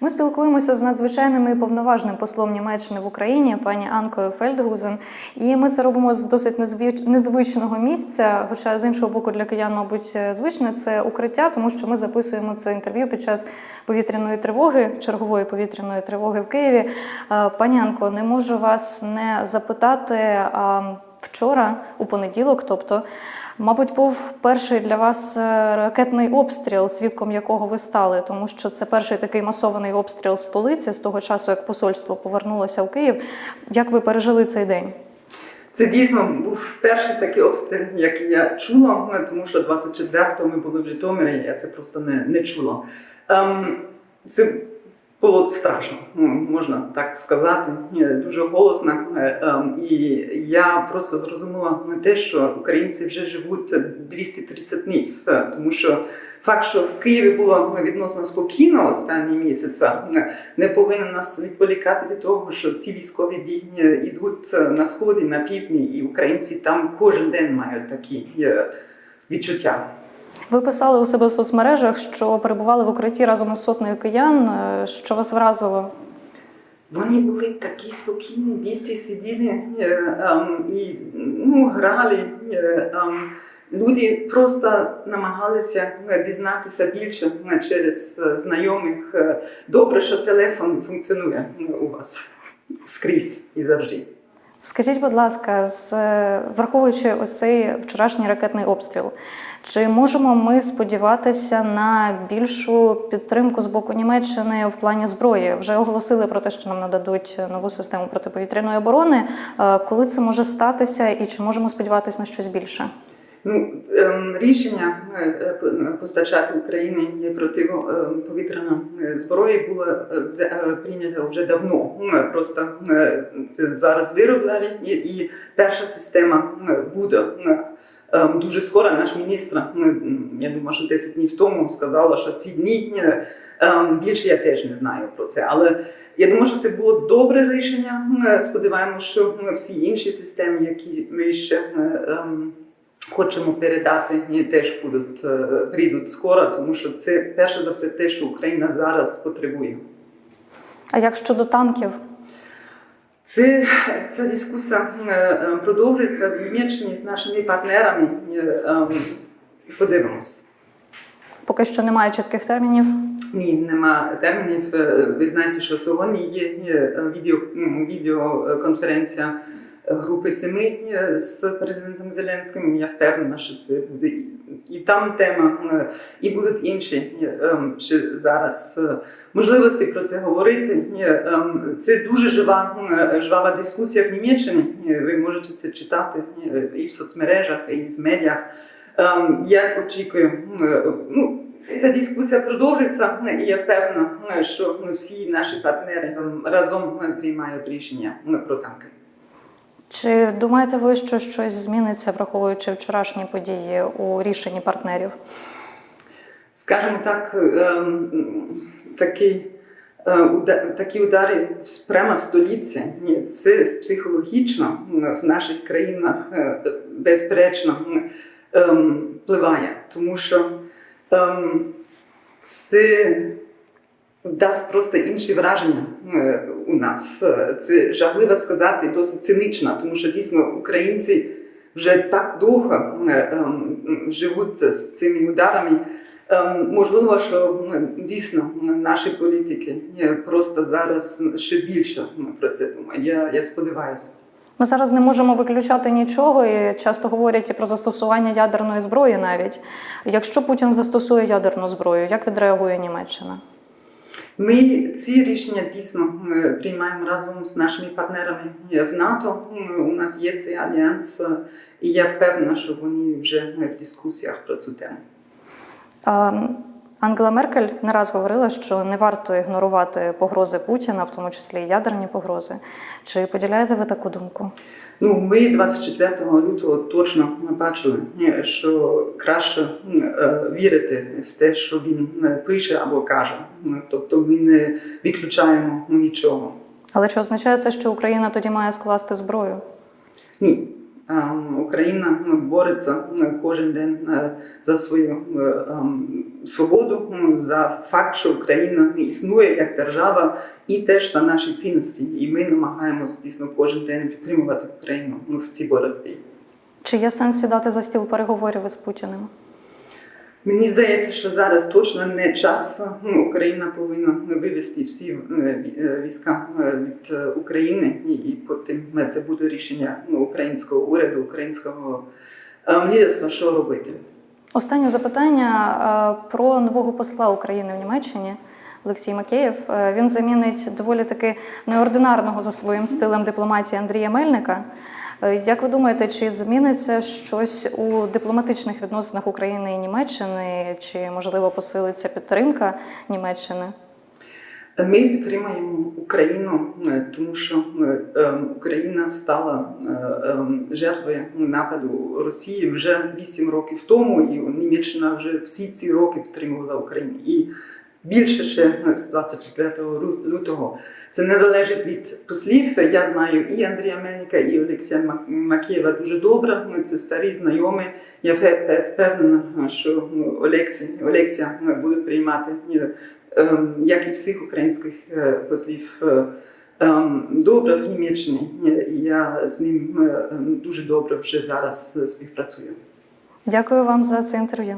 Ми спілкуємося з надзвичайним і повноважним послом Німеччини в Україні, пані Анкою Фельдгузен. І ми це робимо з досить незвич- незвичного місця. Хоча з іншого боку, для киян, мабуть, звичне це укриття, тому що ми записуємо це інтерв'ю під час повітряної тривоги, чергової повітряної тривоги в Києві. Е, Пані Анко, не можу вас не запитати. Вчора, у понеділок, тобто, мабуть, був перший для вас е, ракетний обстріл, свідком якого ви стали, тому що це перший такий масований обстріл столиці з того часу, як посольство повернулося в Київ. Як ви пережили цей день? Це дійсно був перший такий обстріл, який я чула, тому що 24-го ми були в Житомирі, я це просто не, не чула. Ем, це було страшно, ну, можна так сказати, дуже голосно. Е, ем, і я просто зрозуміла не те, що українці вже живуть 230 днів, е, тому що факт, що в Києві було відносно спокійно останні місяці, е, не повинен нас відволікати від того, що ці військові дії йдуть на сході, на півдні, і українці там кожен день мають такі відчуття. Ви писали у себе в соцмережах, що перебували в укритті разом із сотнею киян. Е, Що вас вразило? Вони були такі спокійні, діти сиділи е, ем, і ну, грали. Е, ем, люди просто намагалися дізнатися більше через знайомих. Добре, що телефон функціонує у вас скрізь і завжди. Скажіть, будь ласка, з е, враховуючи ось цей вчорашній ракетний обстріл, чи можемо ми сподіватися на більшу підтримку з боку Німеччини в плані зброї? Вже оголосили про те, що нам нададуть нову систему протиповітряної оборони. Е, Коли це може статися, і чи можемо сподіватися на щось більше? Ну, ем, рішення е, е, постачати Україні протиповітряну е, зброю було прийнято вже давно. Ну, Просто це зараз вироблені, і, перша система буде. Ем, Дуже скоро наш міністр, я думаю, що 10 днів тому сказала, що ці дні ем, більше я теж не знаю про це. Але я думаю, що це було добре рішення. Сподіваємося, що всі інші системи, які ми ще ем, хочемо передати, і теж будуть е, прийдуть скоро, тому що це перше за все те, що Україна зараз потребує. А як щодо танків? Це ця дискусія е, е, продовжується в Німеччині з нашими партнерами. Ем, Подивимось. Поки що немає чітких термінів. Ні, нема термінів. Ви знаєте, що сьогодні є відео, відеоконференція групи семи е, з президентом Зеленським. Я впевнена, що це буде і- там тема, е, і будуть інші е, ем, ще зараз можливості про це говорити. Ем, Це дуже жива, жвава дискусія в Німеччині. Ви можете це читати і в соцмережах, і в медіах. Ем, Я очікую. Ну, Ця дискусія продовжиться, і я впевнена, що всі наші партнери разом приймають рішення е, про танки. Чи думаєте ви, що щось зміниться, враховуючи вчорашні події у рішенні партнерів? Скажімо так, ем, такі, е, такі удари прямо в столиці, ні, це психологічно в наших країнах е, безперечно ем, впливає, тому що ем, це дасть просто інші враження е, у нас. Е, Це жахливо сказати, досить цинично, тому що дійсно українці вже так довго е, ем, живуть з цими ударами. Ем, Можливо, що дійсно наші політики е, просто зараз ще більше про це думають. Я, я сподіваюся. Ми зараз не можемо виключати нічого, і часто говорять і про застосування ядерної зброї навіть. Якщо Путін застосує ядерну зброю, як відреагує Німеччина? Ми ці рішення дійсно е, приймаємо разом з нашими партнерами е, в НАТО. М, У нас є цей альянс, е, і я впевнена, що вони вже е, в дискусіях про цю тему. Ангела Меркель не раз говорила, що не варто ігнорувати погрози Путіна, в тому числі і ядерні погрози. Чи поділяєте ви таку думку? Ну, ми 24 лютого точно бачили, е, що краще е, вірити в те, що він е, пише або каже. Тобто ми не виключаємо нічого. Але чи означає це, що Україна тоді має скласти зброю? Ні. Ем, Україна ну, бореться ну, кожен день е, за свою е, ем, свободу, за факт, що Україна існує як держава, і теж за наші цінності. І ми намагаємося дійсно кожен день підтримувати Україну ну, в цій боротьбі. Чи є сенс сідати за стіл переговорів із Путіним? Мені здається, що зараз точно не час. Ну, Україна повинна вивести всі е, е, війська е, від України, і, потім це буде рішення ну, українського уряду, українського лідерства, що робити. Останнє запитання про нового посла України в Німеччині. Олексій Макеєв. Він замінить доволі таки неординарного за своїм стилем дипломатії Андрія Мельника. Е, Як ви думаєте, чи зміниться щось у дипломатичних відносинах України і Німеччини, чи можливо посилиться підтримка Німеччини? Ми підтримуємо Україну, е, тому що е, Україна стала е, жертвою нападу Росії вже 8 років тому, і Німеччина вже всі ці роки підтримувала Україну. І більше ще з 24 ру- лютого. Це не залежить від послів. Я знаю і Андрія Мельника, і Олексія Мак- Макієва дуже добре. Ми це старі знайомі. Я впе- впе- впевнена, що ну, Олексій, Олексія ну, буде приймати е, ем, як і всіх українських е, послів. е, ем, Добре в Німеччині. Я з ним ем, дуже добре вже зараз співпрацюю. Дякую вам за це інтерв'ю.